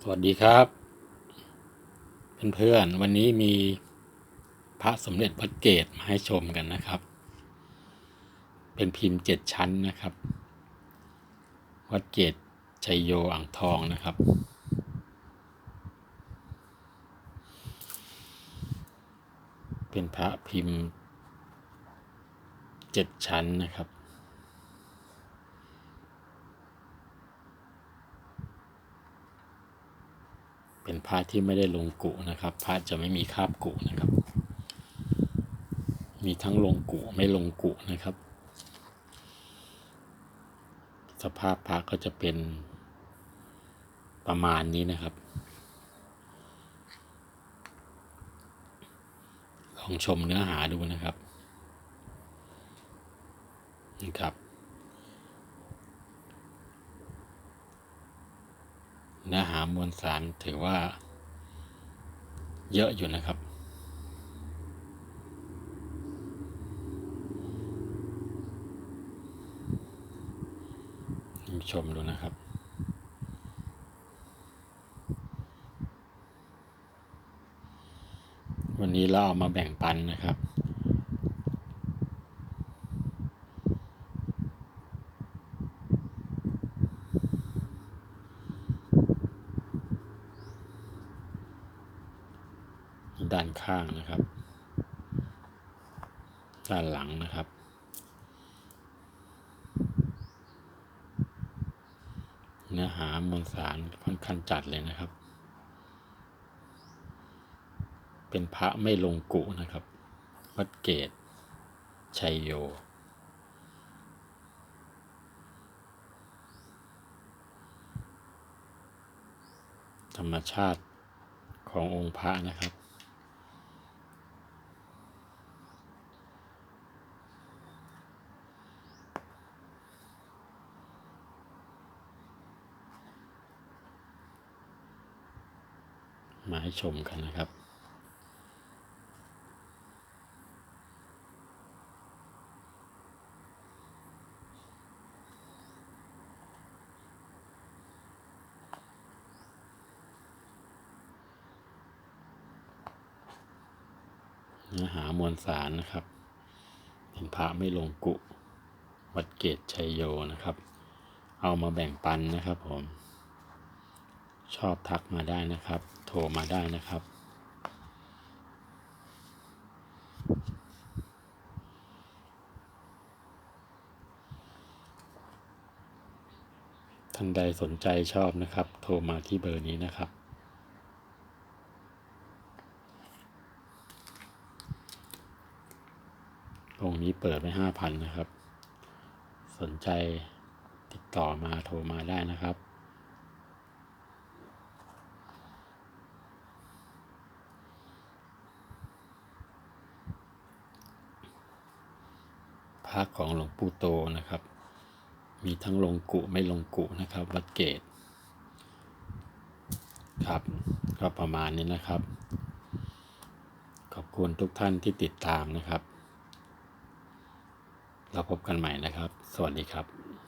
สวัสดีครับ เพื่อนๆวันนี้มีพระสมเด็จพระเกตมาให้ชมกันนะครับ เป็นพิมพ์เจ็ดชั้นนะครับ วัดเกตชัยโยอ่างทองนะครับ เป็นพระพิมพ์เจ็ดชั้นนะครับ เป็นพระที่ไม่ได้ลงกุนะครับ พระจะไม่มีคาบกุนะครับ มีทั้งลงกุไม่ลงกุนะครับ สภาพพระก็จะเป็นประมาณนี้นะครับ ลองชมเนื้อหาดูนะครับนะครับ เนื้อหามวลสารถือว่า เยอะอยู่นะครับ ชมดูนะครับวันนี้เราเอามาแบ่งปันนะครับ ด้านข้างนะครับ ด้านหลังนะครับ เนื้อหามวลสารค่อนข้างจัดเลยนะครับ เป็นพระไม่ลงกุนะครับ วัดเกตชัยโยธรรมชาติขององค์พระนะครับ มาให้ชมกันนะครับ เนื้อหามวลสารนะครับ เป็นพระไม่ลงกุ วัดเกตชัยโยนะครับ เอามาแบ่งปันนะครับผม ชอบทักมาได้นะครับ โทรมาได้นะครับ ท่านใดสนใจชอบนะครับ โทรมาที่เบอร์นี้นะครับองนี้เปิดไว้ห้าพันนะครับ สนใจติดต่อมาโทรมาได้นะครับ พระของหลวงปู่โตนะครับ มีทั้งลงกุไม่ลงกุนะครับ วัดเกตครับก็ประมาณนี้นะครับ ขอบคุณทุกท่านที่ติดตามนะครับ เราพบกันใหม่นะครับ สวัสดีครับ